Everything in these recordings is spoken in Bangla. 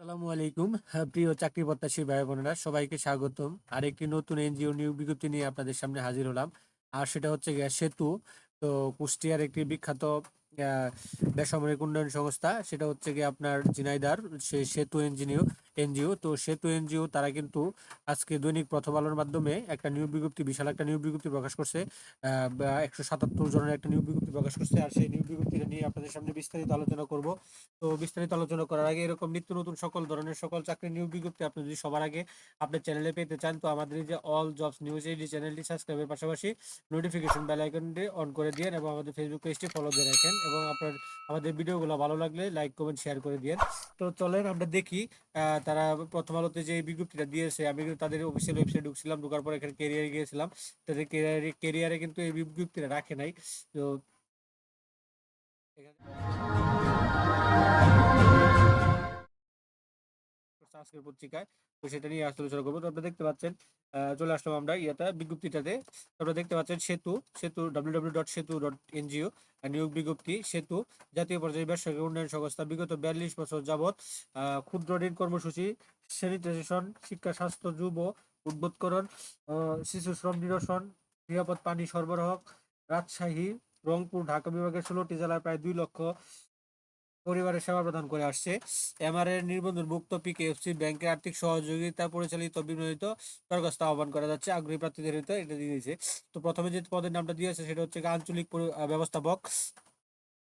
আসসালামু আলাইকুম। হ্যাঁ, প্রিয় চাকরি প্রত্যাশী ভাই বোনেরা সবাইকে স্বাগতম। আর একটি নতুন এনজিও নিয়োগ বিজ্ঞপ্তি নিয়ে আপনাদের সামনে হাজির হলাম। আর সেটা হচ্ছে গিয়ে সেতু। তো কুষ্টিয়ার একটি বিখ্যাত বেসামরিক উন্নয়ন সংস্থা সেটা হচ্ছে গিয়ে আপনার জিনাইদার সে সেতু এনজিও এনজিও। তো সেতু এনজিও তারা কিন্তু আজকে দৈনিক প্রথম আলোর মাধ্যমে একটা নিয়োগ বিজ্ঞপ্তি, বিশাল একটা নিয়োগ বিজ্ঞপ্তি প্রকাশ করছে। একশো সাতাত্তর জনের একটা নিয়োগ বিজ্ঞপ্তি প্রকাশ করছে। আর সেই নিয়োগ বিজ্ঞপ্তিটা নিয়ে আপনাদের সামনে বিস্তারিত আলোচনা করব। তো বিস্তারিত আলোচনা করার আগে এরকম নিত্য নতুন সকল ধরনের সকল চাকরির নিয়োগ বিজ্ঞপ্তি আপনি যদি সবার আগে আপনার চ্যানেলে পেতে চান, তো আমাদের যে অল জবস নিউজ এই চ্যানেলটি সাবস্ক্রাইবের পাশাপাশি নোটিফিকেশন বেল আইকনটি অন করে দিন এবং আমাদের ফেসবুক পেজটি ফলো দিয়ে রাখেন এবং আপনার, আমাদের ভিডিওগুলো ভালো লাগলে লাইক, কমেন্ট, শেয়ার করে দিন তো চলেন আমরা দেখি তারা প্রথম আলোতে যে বিজ্ঞপ্তিটা দিয়েছে, আমি কিন্তু তাদের অফিসিয়াল ওয়েবসাইট ঢুকছিলাম, ঢুকার পর এখানে কেরিয়ারে গিয়েছিলাম। তাদের কেরিয়ারে কেরিয়ারে কিন্তু এই বিজ্ঞপ্তিটা রাখে নাই। তো আজকের পত্রিকায়। তো সেটা নিয়ে আজকে আলোচনা করব। তো আপনারা দেখতে পাচ্ছেন চলে আসলাম আমরা ইয়াটা বিজ্ঞপ্তিটাতে। আপনারা দেখতে পাচ্ছেন Setu Setu W W dot Setu dot NGO নিয়োগ বিজ্ঞপ্তি, সেতু, জাতীয় পর্যায়ে ব্যবসায়িক উন্নয়ন সংস্থা, বিগত বিয়াল্লিশ বছর যাবৎ ক্ষুদ্র ঋণ কর্মসূচি স্যানিটাইজেশন শিক্ষা, স্বাস্থ্য, যুব, উদ্বোধকরণ শিশু শ্রম নিরসন, নিরাপদ পানি সরবরাহ, রাজশাহী, রংপুর, ঢাকা বিভাগের ষোলোটি জেলায় প্রায় দুই লক্ষ পরিবারের সেবা প্রদান করে আসছে। এমআরএর নির্বন্ধনভুক্ত পিকেএফসি ব্যাংকের আর্থিক সহযোগিতা পরিচালিত বিনোদিত দরখাস্ত আহ্বান করা যাচ্ছে। আগ্রহী প্রার্থীদের এটা দিয়েছে। তো প্রথমে যে পদের নামটা দিয়েছে সেটা হচ্ছে আঞ্চলিক ব্যবস্থাপক।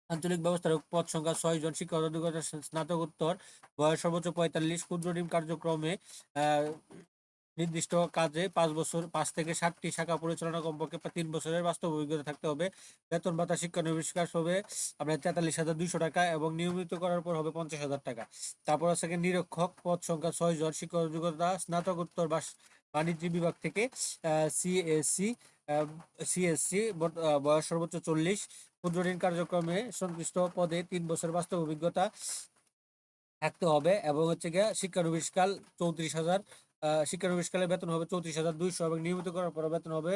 আঞ্চলিক ব্যবস্থার পদ সংখ্যা ছয় জন। শিক্ষা অধিকতা স্নাতকোত্তর। বয়স সর্বোচ্চ পঁয়তাল্লিশ। ক্ষুদ্র ঋণ কার্যক্রমে নির্দিষ্ট কাজে পাঁচ বছর, পাঁচ থেকে ষাটটি শাখা পরিচালনা কমপক্ষে তিন বছরের বাস্তব অভিজ্ঞতা থাকতে হবে। বেতন ভাতা, শিক্ষা নবিষ্কার হবে আপনার তেতাল্লিশ হাজার দুইশো টাকা এবং নিয়মিত করার পর হবে পঞ্চাশ হাজার টাকা। তারপর আছে নিরীক্ষক পদ সংখ্যা ছয় জন শিক্ষা যোগ্যতা, স্নাতকোত্তর বা বাণিজ্য বিভাগ থেকে সিএসসি সিএসসি বয়স সর্বোচ্চ চল্লিশ। ক্ষুদ্র ঋণ কার্যক্রমে সংশ্লিষ্ট পদে তিন বছর বাস্তব অভিজ্ঞতা থাকতে হবে এবং হচ্ছে গিয়ে শিক্ষানবিষ্কাল চৌত্রিশ হাজার আহ, শিক্ষানবিষ্কালের বেতন হবে চৌত্রিশ হাজার দুইশো এবং নিয়মিত করার পর বেতন হবে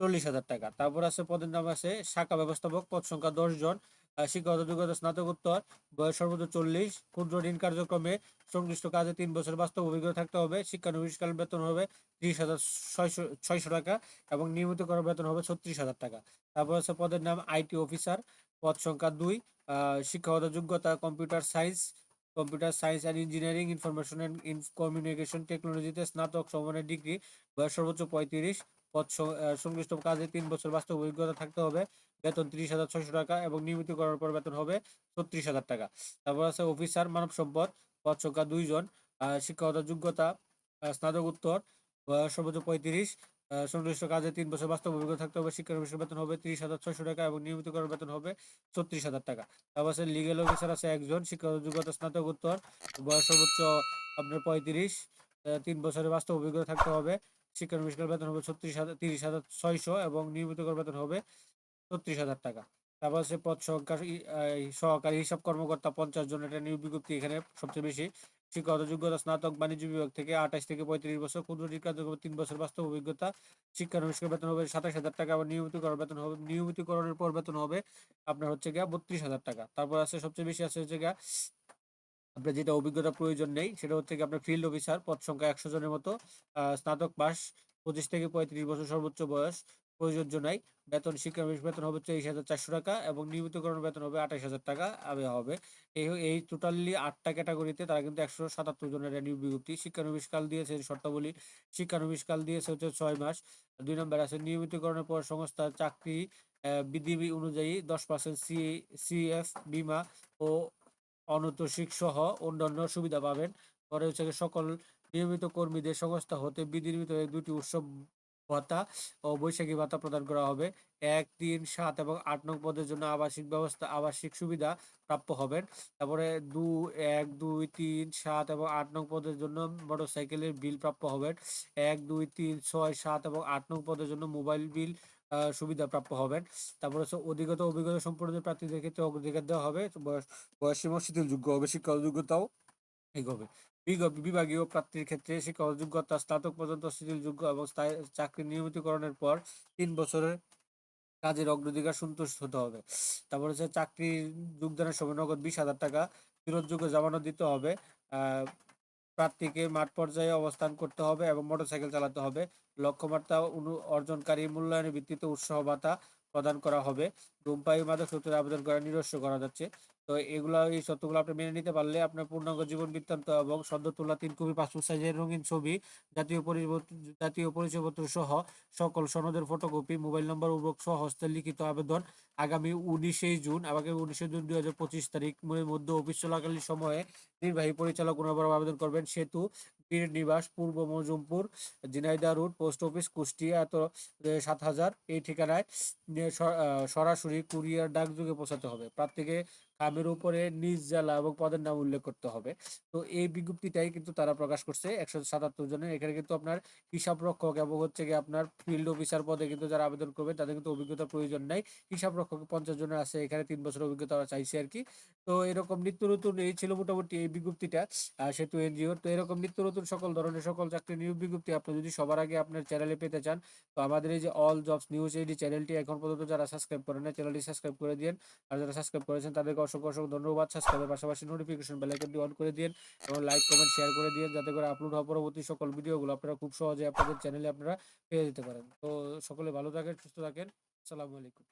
চল্লিশ হাজার টাকা। তারপর আছে পদের নাম আছে শাখা ব্যবস্থাপক পদ সংখ্যা দশ জন শিক্ষাগত যোগ্যতা স্নাতকোত্তর বয়স সর্বোচ্চ চল্লিশ ক্ষুদ্র ঋণ কার্যক্রমে সংশ্লিষ্ট কাজে তিন বছর বাস্তব অভিজ্ঞতা থাকতে হবে শিক্ষানবিষ্কাল বেতন হবে ত্রিশ হাজার ছয়শো ছয়শো টাকা এবং নিয়মিত করার বেতন হবে ছত্রিশ হাজার টাকা। তারপর আছে পদের নাম আইটি অফিসার পদ সংখ্যা দুই শিক্ষাগত যোগ্যতা computer science computer science and engineering, information and communication টেকনোলজিতে স্নাতক সমানের ডিগ্রি, বয়স সর্বোচ্চ পঁয়ত্রিশ, পদ সংশ্লিষ্ট কাজে তিন বছর বাস্তব অভিজ্ঞতা থাকতে হবে, বেতন তিরিশ হাজার ছয়শো টাকা এবং নিয়মিত করার পর বেতন হবে ছত্রিশ হাজার টাকা। তারপর আছে অফিসার, মানব সম্পদ, পদ সংখ্যা দুইজন শিক্ষাগত যোগ্যতা স্নাতকোত্তর সর্বোচ্চ পঁয়ত্রিশ সংশ্লিষ্ট কাজে তিন বছর বাস্তব অভিজ্ঞতা থাকতে হবে, শিক্ষার বিষয় বেতন হবে তিরিশ হাজার ছয়শো টাকা এবং নিয়মিত করার বেতন হবে ছত্রিশ হাজার টাকা। তারপর আছে লিগেল অফিসার আছে একজন, শিক্ষাগত যোগ্যতা স্নাতকোত্তর বয়স সর্বোচ্চ আপনার পঁয়ত্রিশ তিন বছরের বাস্তব অভিজ্ঞতা থাকতে হবে, শিক্ষার বিষয় বেতন হবে ছত্রিশ হাজার, তিরিশ হাজার ছয়শো এবং নিয়মিত করার বেতন হবে ছত্রিশ হাজার টাকা। তারপর আছে পদ সংখ্যা সহকারী হিসাব কর্মকর্তা পঞ্চাশ জন, এটা নিয়োগ বিজ্ঞপ্তি এখানে সবচেয়ে বেশি। শিক্ষাগত যোগ্যতা স্নাতক বাণিজ্য বিভাগ থেকে আঠাশ থেকে পঁয়ত্রিশ বছর ক্ষুদ্র ঋণ কার্যক্রম তিন বছর বাস্তব অভিজ্ঞতা শিক্ষানবিষ্কার বেতন হবে সাতাশ হাজার টাকা আবার নিয়মিতকরণ বেতন হবে, নিয়মিতকরণের পর বেতন হবে আপনার হচ্ছে গিয়া বত্রিশ হাজার টাকা। তারপর আছে সবচেয়ে বেশি আছে হচ্ছে গিয়া আপনার যেটা অভিজ্ঞতা প্রয়োজন নেই, সেটা হচ্ছে কি আপনার ফিল্ড অফিসার পদ সংখ্যা একশো জনের মতো স্নাতক পাস পঁচিশ থেকে পঁয়ত্রিশ বছর সর্বোচ্চ বয়স প্রযোজ্য নাই। বেতন শিক্ষা বেতন হবে তেইশ হাজার চারশো টাকা এবং নিয়মিতকরণ বেতন হবে আঠাশ হাজার টাকা আবে হবে। এই এই টোটালি আটটা ক্যাটাগরিতে তারা কিন্তু একশো সাতাত্তর জনের নিয়োগ বিজ্ঞপ্তি শিক্ষানবিষ্কাল দিয়েছে শর্তাবলী। শিক্ষানবিষ্কাল দিয়েছে হচ্ছে ছয় মাস। দুই নম্বর আছে নিয়মিতকরণের পর সংস্থার চাকরি আহ, বিধি অনুযায়ী দশ পার্সেন্ট সি সিএফ বিমা ও অনৈতসিক সহ অন্যান্য সুবিধা পাবেন। পরে হচ্ছে সকল নিয়মিত কর্মীদের সংস্থা হতে বিধিনির্মিত এই দুটি উৎসব ভাতা ও বৈশাখী ভাতা প্রদান করা হবে। এক, তিন, সাত এবং আট নং পদের জন্য আবাসিক ব্যবস্থা, আবাসিক সুবিধা প্রাপ্য হবেন। তারপরে দু, এক, দুই, তিন, সাত এবং আট নং পদের জন্য মোটরসাইকেলের বিল প্রাপ্য হবেন। এক, দুই, তিন, ছয়, সাত এবং আট নং পদের জন্য মোবাইল বিল সুবিধা প্রাপ্য হবেন। তারপর হচ্ছে অধিগত অভিজ্ঞতা সম্পন্ন প্রার্থীদের ক্ষেত্রে অগ্রাধিকার দেওয়া হবে, বয়স বয়সীমা শিথিলযোগ্য হবে শিক্ষা যোগ্যতাও এগোবে বিগ- বিভাগীয় প্রার্থীর ক্ষেত্রে শিক্ষা যোগ্যতা স্নাতক পর্যন্ত শিথিলযোগ্য এবং চাকরি নিয়মিতকরণের পর তিন বছরের কাজের অগ্রাধিকার সন্তুষ্ট হতে হবে। তারপর হচ্ছে চাকরি যোগদানের সময় নগদ বিশ হাজার টাকা ফেরতযোগ্য জমানো দিতে হবে। প্রার্থীকে মাঠ পর্যায়ে অবস্থান করতে হবে এবং মোটরসাইকেল চালাতে হবে। লক্ষ্যমাত্রা অর্জনকারী মূল্যায়নের ভিত্তিতে উৎসাহ ভাতা প্রদান করা হবে। ধূমপায়ী মাদক সূত্রে আবেদন করা নিরস্ব করা যাচ্ছে। তো এগুলো, এই সত্যগুলো আপনি মেনে নিতে পারলে আপনার পূর্ণাঙ্গ জীবন বৃত্তান্ত এবং সদ্য তোলা তিন কপি পাসপোর্ট সাইজের রঙিন ছবি, জাতীয় পরিবর্ত, জাতীয় পরিচয়পত্র সহ সকল সনদের ফটোকপি, মোবাইল নম্বর, উবক সহ হস্তে লিখিত আবেদন আগামী উনিশে জুন আমাকে উনিশে জুন দুই হাজার পঁচিশ তারিখ মধ্যে অফিস চলাকালীন সময়ে নির্বাহী পরিচালক অনুবার আবেদন করবেন সেতু বীর নিবাস পূর্ব Majumpur Jhenaidah road, post office, Kushtia, এত সাত হাজার। এই ঠিকানায় সরাসরি কুরিয়ার ডাকযোগে পৌঁছাতে হবে। প্রার্থীকে খামের উপরে নিজ জেলা এবং পদের নাম উল্লেখ করতে হবে। তো এই বিজ্ঞপ্তিটাই কিন্তু তারা প্রকাশ করছে, একশো সাতাত্তর জনের। এখানে কিন্তু আপনার হিসাব রক্ষক এবং হচ্ছে গিয়ে আপনার ফিল্ড অফিসার পদে কিন্তু যারা আবেদন করবে তাদের কিন্তু অভিজ্ঞতার প্রয়োজন নাই। হিসাব রক্ষক পঞ্চাশ জনের আছে, এখানে তিন বছর অভিজ্ঞতা চাইছে আর কি। তো এরকম নিত্য নতুন, এই ছিল মোটামুটি এই বিজ্ঞপ্তিটা সেতু এনজিও। তো এরকম নিত্য নতুন সকল ধরনের সকল চাকরি নিয়োগ বিজ্ঞপ্তি আপনি যদি সবার আগে আপনার চ্যানেলে পেতে চান, তো আমাদের এই যে অল জবস নিউজ এই চ্যানেলটি এখন পর্যন্ত যারা সাবস্ক্রাইব করেন না চ্যানেলটি সাবস্ক্রাইব করে দিন আর যারা সাবস্ক্রাইব করেছেন, তাদেরকে অসংখ্য অসংখ্য ধন্যবাদ। সাবস্ক্রাইবের পাশাপাশি নোটিফিকেশন বেল আইকনটি অন করে দিন এবং লাইক কমেন্ট শেয়ার করে দিন যাতে করে আপলোড হওয়ার পরবর্তী সকল ভিডিওগুলো আপনারা খুব সহজে আপনাদের চ্যানেলে আপনারা পেয়ে যেতে পারেন। তো সকলে ভালো থাকেন, সুস্থ থাকেন। আসসালামু আলাইকুম।